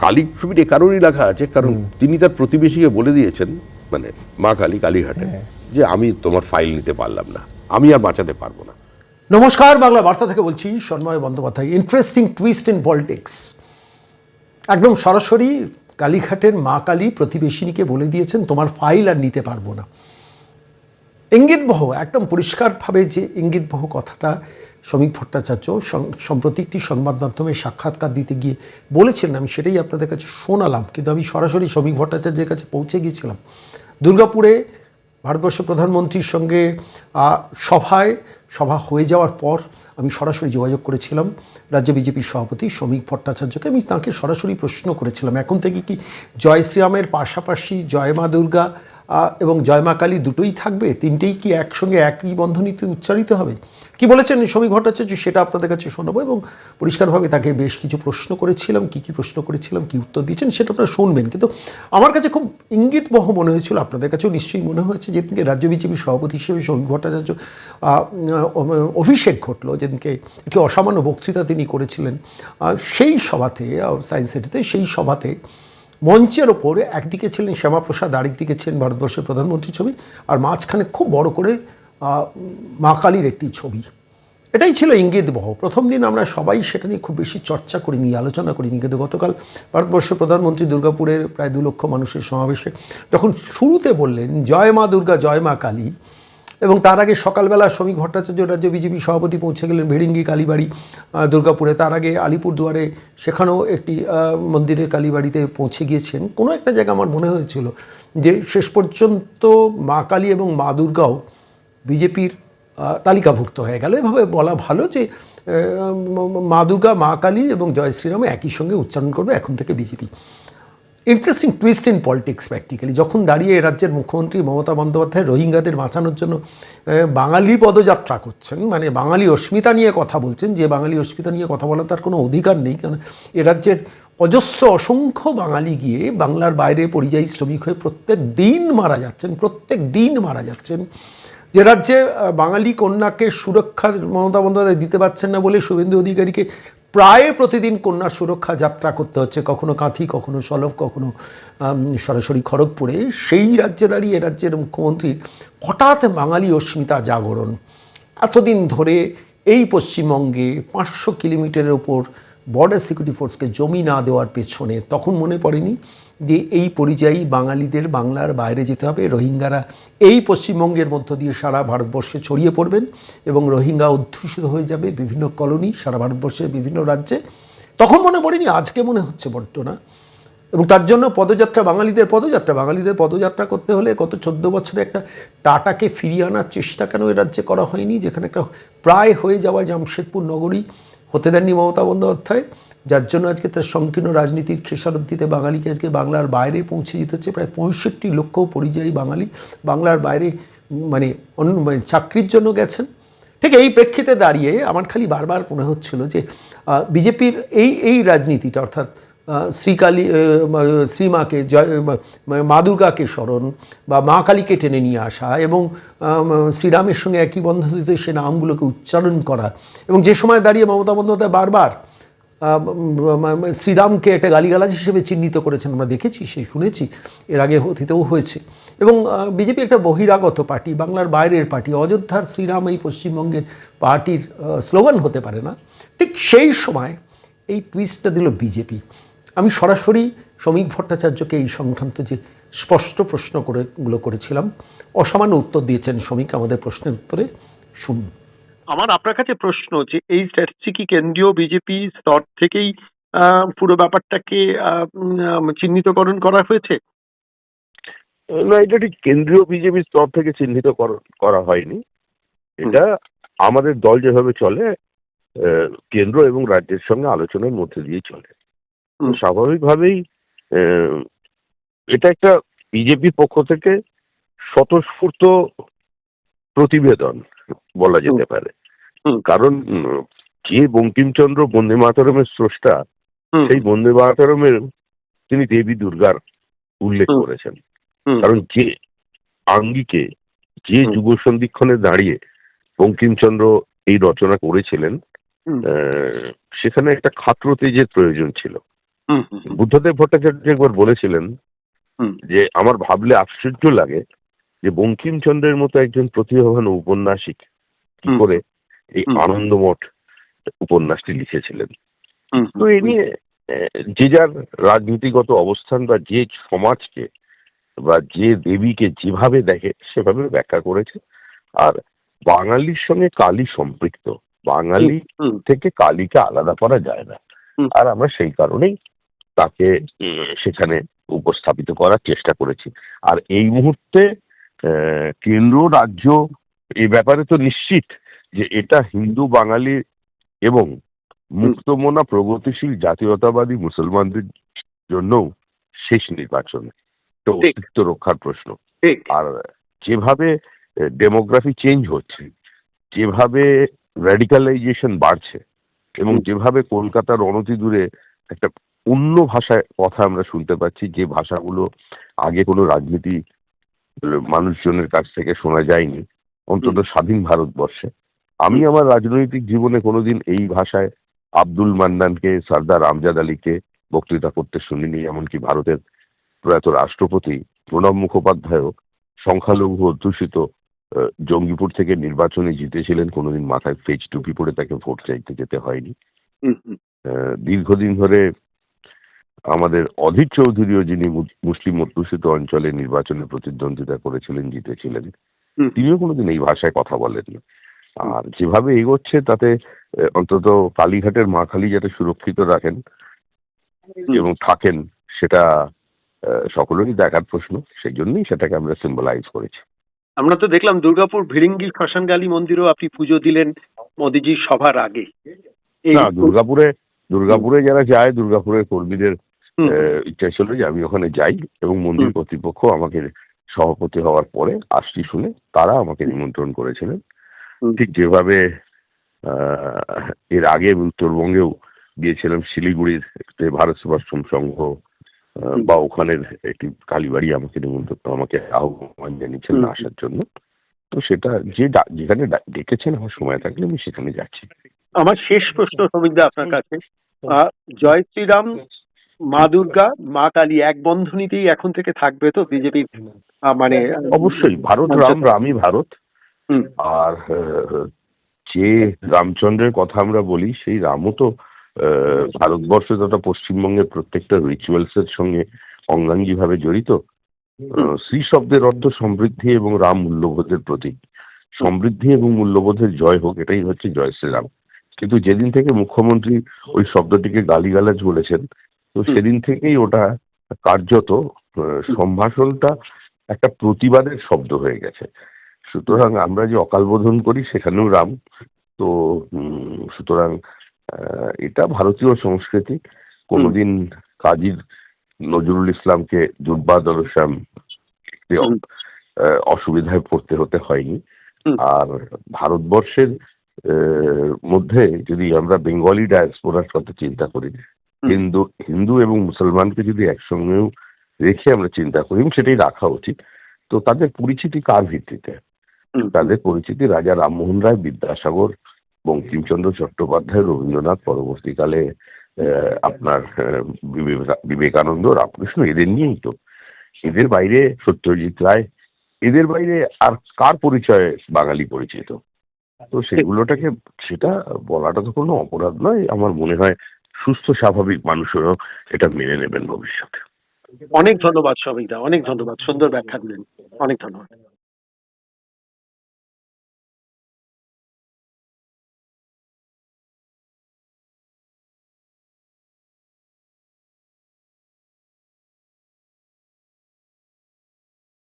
কালী ছবিটা এ কারণেই লেখা আছে কারণ তিনি তার প্রতিবেশীকে বলে দিয়েছেন মানে মা কালী কালীঘাটে যে আমি তোমার ফাইল নিতে পারলাম না আমি আর বাঁচাতে পারব না। নমস্কার বাংলা বার্তা থেকে বলছি Sanmoy Bandyopadhyay interesting twist in politics একদম সরাসরি কালীঘাটের মা কালী প্রতিবেশিনীকে বলে দিয়েছেন তোমার ফাইল আর নিতে পারব না। ইঙ্গিতবহ একদম পরিষ্কারভাবে যে ইঙ্গিতবহ কথাটা শ্রমিক ভট্টাচার্য সম্প্রতি একটি সংবাদ মাধ্যমে সাক্ষাৎকার দিতে গিয়ে বলেছিলেন, আমি সেটাই আপনাদের কাছে শোনালাম, কিন্তু আমি সরাসরি শ্রমিক ভট্টাচার্যের কাছে পৌঁছে গিয়েছিলাম। দুর্গাপুরে ভারতবর্ষের প্রধানমন্ত্রীর সঙ্গে সভায়, সভা হয়ে যাওয়ার পর আমি সরাসরি যোগাযোগ করেছিলাম রাজ্য বিজেপির সভাপতি শ্রমিক ভট্টাচার্যকে, আমি তাঁকে সরাসরি প্রশ্ন করেছিলাম। এখন থেকে কি জয় শ্রীরামের পাশাপাশি জয় মা দুর্গা এবং জয়মা কালী দুটোই থাকবে, তিনটেই কি একসঙ্গে একই বন্ধনীতে উচ্চারিত হবে? কি বলেছেন শ্রমিক ভট্টাচার্য সেটা আপনাদের কাছে শোনাবো এবং পরিষ্কারভাবে তাকে বেশ কিছু প্রশ্ন করেছিলাম, কি কি প্রশ্ন করেছিলাম, কি উত্তর দিয়েছেন সেটা আপনারা শুনবেন। কিন্তু আমার কাছে খুব ইঙ্গিতবহ মনে হয়েছিল, আপনাদের কাছেও নিশ্চয়ই মনে হয়েছে, যেদিনকে রাজ্য বিজেপি সভাপতি হিসেবে শ্রমিক ভট্টাচার্য অভিষেক ঘটলো, যেদিনকে একটি অসামান্য বক্তৃতা তিনি করেছিলেন সেই সভাতে সায়েন্স সিটিতে, সেই সভাতে মঞ্চের ওপর একদিকে ছিলেন শ্যামাপ্রসাদ, আরেকদিকে ছিলেন ভারতবর্ষের প্রধানমন্ত্রী ছবি। আর মাঝখানে খুব বড় করে মা কালীর একটি ছবি। এটাই ছিল ইঙ্গিতবহ প্রথম দিন আমরা সবাই সেটা নিয়ে খুব বেশি চর্চা করিনি, আলোচনা করিনি। কিন্তু গতকাল ভারতবর্ষের প্রধানমন্ত্রী দুর্গাপুরের প্রায় দু লক্ষ মানুষের সমাবেশে যখন শুরুতে বললেন, জয় মা দুর্গা, জয় মা কালী এবং তার আগে সকালবেলা শ্রমিক ভট্টাচার্য রাজ্য বিজেপি সভাপতি পৌঁছে গেলেন ভেড়িঙ্গি কালীবাড়ি দুর্গাপুরে। তার আগে আলিপুরদুয়ারে সেখানেও একটি মন্দিরের কালীবাড়িতে পৌঁছে গিয়েছেন। কোনো একটা জায়গা আমার মনে হয়েছিল যে শেষ পর্যন্ত মা কালী এবং মা দুর্গাও বিজেপির তালিকাভুক্ত হয়ে গেল। এভাবে বলা ভালো যে মা দুর্গা, মা কালী এবং জয় শ্রীরাম একই সঙ্গে উচ্চারণ করবে এখন থেকে BJP. Interesting twist in politics practically যখন দাঁড়িয়ে এ রাজ্যের মুখ্যমন্ত্রী মমতা বন্দ্যোপাধ্যায় রোহিঙ্গাদের বাঁচানোর জন্য বাঙালি পদযাত্রা করছেন মানে বাঙালি অস্মিতা নিয়ে কথা বলছেন, যে বাঙালি অস্মিতা নিয়ে কথা বলার তার কোনো অধিকার নেই, কারণ এ রাজ্যের অজস্র অসংখ্য বাঙালি গিয়ে বাংলার বাইরে পরিযায়ী শ্রমিক হয়ে প্রত্যেক দিন মারা যাচ্ছেন, প্রত্যেক দিন মারা যাচ্ছেন। যে রাজ্যে বাঙালি কন্যাকে সুরক্ষা মমতা বন্দ্যোপাধ্যায় দিতে পারছেন না বলে শুভেন্দু অধিকারীকে প্রায় প্রতিদিন কন্যা সুরক্ষা যাত্রা করতে হচ্ছে। কখনো কাঁথি, কখনো সলভ, কখনো সরাসরি খড়গপুরে। সেই রাজ্যে দাঁড়িয়ে রাজ্যের মুখ্যমন্ত্রীর হঠাৎ বাঙালি অস্মিতা জাগরণ। এতদিন ধরে এই পশ্চিমবঙ্গে পাঁচশো কিলোমিটারের ওপর বর্ডার সিকিউরিটি ফোর্সকে জমি না দেওয়ার পেছনে তখন মনে পড়েনি? যে এই পরিযায়ী বাঙালিদের বাংলার বাইরে যেতে হবে। রোহিঙ্গারা এই পশ্চিমবঙ্গের মধ্য দিয়ে সারা ভারতবর্ষে ছড়িয়ে পড়বেন এবং রোহিঙ্গা অধ্যুষিত হয়ে যাবে বিভিন্ন কলোনি সারা ভারতবর্ষের বিভিন্ন রাজ্যে। তখন মনে পড়েনি, আজকে মনে হচ্ছে বড্ড না এবং তার জন্য পদযাত্রা, বাঙালিদের পদযাত্রা বাঙালিদের পদযাত্রা করতে হলে গত চোদ্দ বছরে একটা টাটাকে ফিরিয়ে আনার চেষ্টা কেন এ রাজ্যে করা হয়নি? যেখানে একটা প্রায় হয়ে যাওয়া জামশেদপুর নগরী হতে দেননি মমতা বন্দ্যোপাধ্যায়। যার জন্য আজকে তার সংকীর্ণ রাজনীতির খেসারত দিতে বাঙালিকে আজকে বাংলার বাইরে পৌঁছে যেতে হচ্ছে। প্রায় পঁয়ষট্টি লক্ষ পরিযায়ী বাঙালি বাংলার বাইরে মানে অন্য মানে চাকরির জন্য গেছেন। ঠিক এই প্রেক্ষিতে দাঁড়িয়ে আমার খালি বারবার মনে হচ্ছিল যে বিজেপির এই এই রাজনীতিটা, অর্থাৎ শ্রীকালী শ্রীমাকে জয়, মা- দুর্গাকে স্মরণ বা মা কালীকে টেনে নিয়ে আসা এবং শ্রীরামের সঙ্গে একই বন্ধনীতে সে নামগুলোকে উচ্চারণ করা এবং যে সময় দাঁড়িয়ে মমতা বন্দ্যোপাধ্যায় বারবার শ্রীরামকে একটা গালিগালাজ হিসেবে চিহ্নিত করেছেন, আমরা দেখেছি, সেই শুনেছি, এর আগে অতীতেও হয়েছে। এবং বিজেপি একটা বহিরাগত পার্টি, বাংলার বাইরের পার্টি, অযোধ্যার শ্রীরাম এই পশ্চিমবঙ্গের পার্টির স্লোগান হতে পারে না। ঠিক সেই সময় এই টুইস্টটা দিল বিজেপি। আমি সরাসরি শ্রমিক ভট্টাচার্যকে এই সংক্রান্ত যে স্পষ্ট প্রশ্ন করে গুলো করেছিলাম, অসামান্য উত্তর দিয়েছেন শ্রমিক, আমাদের প্রশ্নের উত্তরে শুনুন। আমার আপনার কাছে প্রশ্ন যে এই স্ট্র্যাটেজি কি কেন্দ্রীয় বিজেপি স্তর থেকেই পুরো ব্যাপারটাকে চিহ্নিতকরণ করা হয়েছে? না এটা ঠিক কেন্দ্রীয় বিজেপি স্তর থেকে চিহ্নিত কর- হয়নি। এটা আমাদের দল যেভাবে চলে কেন্দ্র এবং রাজ্যের সঙ্গে আলোচনার মধ্যে দিয়ে চলে। স্বাভাবিকভাবেই এটা একটা বিজেপির পক্ষ থেকে স্বতঃস্ফূর্ত প্রতিবেদন বলা যেতে পারে। কারণ যে বঙ্কিমচন্দ্র বন্দে মাতরমের স্রষ্টা সেই বন্দে মাতরমের তিনি দেবী দুর্গার উল্লেখ করেছেন। কারণ যে আঙ্গিকে যে যুগ সন্ধিক্ষণে দাঁড়িয়ে বঙ্কিমচন্দ্র এই রচনা করেছিলেন আহ, সেখানে একটা খাত্র তেজের প্রয়োজন ছিল। বুদ্ধদেব ভট্টাচার্য একবার বলেছিলেন যে আমার ভাবলে আশ্চর্য লাগে যে বঙ্কিমচন্দ্রের মতো একজন প্রতিভাবান ঔপন্যাসিক কি করে এই আনন্দমঠ উপন্যাসটি লিখেছিলেন। তো এ নিয়ে যে যার রাজনীতিগত অবস্থান বা যে সমাজকে বা যে দেবীকে যেভাবে দেখে সেভাবে ব্যাখ্যা করেছে। আর বাঙালির সঙ্গে কালী সম্পৃক্ত। বাঙালি থেকে কালীকে আলাদা করা যায় না। আর আমরা সেই কারণেই তাকে সেখানে উপস্থাপিত করার চেষ্টা করেছি। আর এই মুহূর্তে আহ, কেন্দ্র রাজ্য এই ব্যাপারে তো নিশ্চিত যে এটা হিন্দু বাঙালি এবং মুক্তমনা প্রগতিশীল জাতীয়তাবাদী মুসলমানদের জন্য শেষ নির্বাচন। তো অস্তিত্ব রক্ষার প্রশ্ন। আর যেভাবে ডেমোগ্রাফি চেঞ্জ হচ্ছে যেভাবে র্যাডিকালাইজেশন বাড়ছে এবং যেভাবে কলকাতার অনতি দূরে একটা অন্য ভাষায় কথা আমরা শুনতে পাচ্ছি যে ভাষাগুলো আগে কোনো রাজনীতি মানুষজনের কাছ থেকে শোনা যায়নি অন্তত স্বাধীন ভারতবর্ষে। আমি আমার রাজনৈতিক জীবনে কোনোদিন এই ভাষায় আব্দুল মান্নানকে সর্দার আমজাদ আলীকে বক্তৃতা করতে শুনিনি এমনকি ভারতের প্রয়াত রাষ্ট্রপতি প্রণব মুখোপাধ্যায়ও সংখ্যালঘু অধ্যুষিত জঙ্গিপুর থেকে নির্বাচনে জিতেছিলেন কোনোদিন মাথায় ফেজ টুপি পরে তাকে ভোট চাইতে যেতে হয়নি। দীর্ঘদিন ধরে আমাদের অধীর চৌধুরীও যিনি মুসলিম অধ্যুষিত অঞ্চলে নির্বাচনে প্রতিদ্বন্দ্বিতা করেছিলেন জিতেছিলেন তিনিও কোনোদিন এই ভাষায় কথা বলেননি। আর যেভাবে এগোচ্ছে তাতে অন্তত কালীঘাটের মা কালী যাতে সুরক্ষিত রাখেন এবং থাকেন সেটা সকলেরই দেখার প্রশ্ন সেই জন্যই সেটাকে আমরা সিম্বলাইজ করেছি। আমরা তো দেখলাম দুর্গাপুর ভিড়িঙ্গির শ্মশানকালী মন্দিরেও আপনি পুজো দিলেন মোদিজির সভার আগে। না দুর্গাপুরে দুর্গাপুরে যারা যায় দুর্গাপুরের কর্মীদের ইচ্ছা ছিল যে আমি ওখানে যাই এবং মন্দির কর্তৃপক্ষ আমাকে সভাপতি হওয়ার পরে আসছি শুনে তারা আমাকে নিমন্ত্রণ করেছিলেন। ঠিক যেভাবে আহ, এর আগে আমি উত্তরবঙ্গেও গিয়েছিলাম শিলিগুড়ির একটি ভারত সেবাশ্রম সংঘ বা ওখানের একটি কালীবাড়ি আমাকে নিমন্ত্রণ আমাকে আহ্বান জানিয়েছিলেন। আসার জন্য। তো সেটা যে যেখানে ডেকেছেন আমার সময় থাকলে আমি সেখানে যাচ্ছি। আমার শেষ প্রশ্ন সমীরদা আপনার কাছে। জয় শ্রীরাম মা দুর্গা মা কালী এক বন্ধনীতেই এখন থেকে থাকবে তো বিজেপির মানে অবশ্যই ভারত রাম রামই ভারত। আর যে রামচন্দ্রের কথা আমরা বলি সেই রামও তো ভারতবর্ষ তথা পশ্চিমবঙ্গের প্রত্যেকটা রিচুয়ালস এর সঙ্গে অঙ্গাঙ্গী ভাবে জড়িত শ্রী শব্দের অর্থ সমৃদ্ধি এবং রাম মূল্যবোধের প্রতীক। সমৃদ্ধি এবং মূল্যবোধের জয় হোক এটাই হচ্ছে জয় শ্রীরাম কিন্তু যেদিন থেকে মুখ্যমন্ত্রী ওই শব্দটিকে গালিগালাজ বলেছেন তো সেদিন থেকেই ওটা কার্যত সম্ভাষণটা একটা প্রতিবাদের শব্দ হয়ে গেছে। সুতরাং আমরা যে অকাল বোধন করি সেখানেও রাম। তো সুতরাং এটা ভারতীয় সংস্কৃতি। কোনোদিন কাজীর নজরুল ইসলামকে দুর্বা হুম। অসুবিধায় পড়তে হতে হয়নি। আর ভারতবর্ষের মধ্যে যদি আমরা বেঙ্গলি ডায়াসপোরার কথা চিন্তা করি হিন্দু হিন্দু এবং মুসলমানকে যদি একসঙ্গেও রেখে আমরা চিন্তা করি সেটাই রাখা উচিত। তো তাদের পরিচিতি কার ভিত্তিতে? তাদের পরিচিতি রাজা রামমোহন রায় বিদ্যাসাগর বঙ্কিমচন্দ্র চট্টোপাধ্যায় রবীন্দ্রনাথ পরবর্তীকালে আপনার বিবেকানন্দ রামকৃষ্ণ এদের নিয়েই তো। এদের বাইরে সত্যজিৎ রায় এদের বাইরে আর কার পরিচয় বাঙালি পরিচিত? তো সেগুলোটাকে সেটা বলাটা তো কোনো অপরাধ নয়। আমার মনে হয় সুস্থ স্বাভাবিক মানুষেরও এটা মেনে নেবেন ভবিষ্যতে। অনেক ধন্যবাদ সমীরদা অনেক ধন্যবাদ। সুন্দর ব্যাখ্যা দিলেন। অনেক ধন্যবাদ।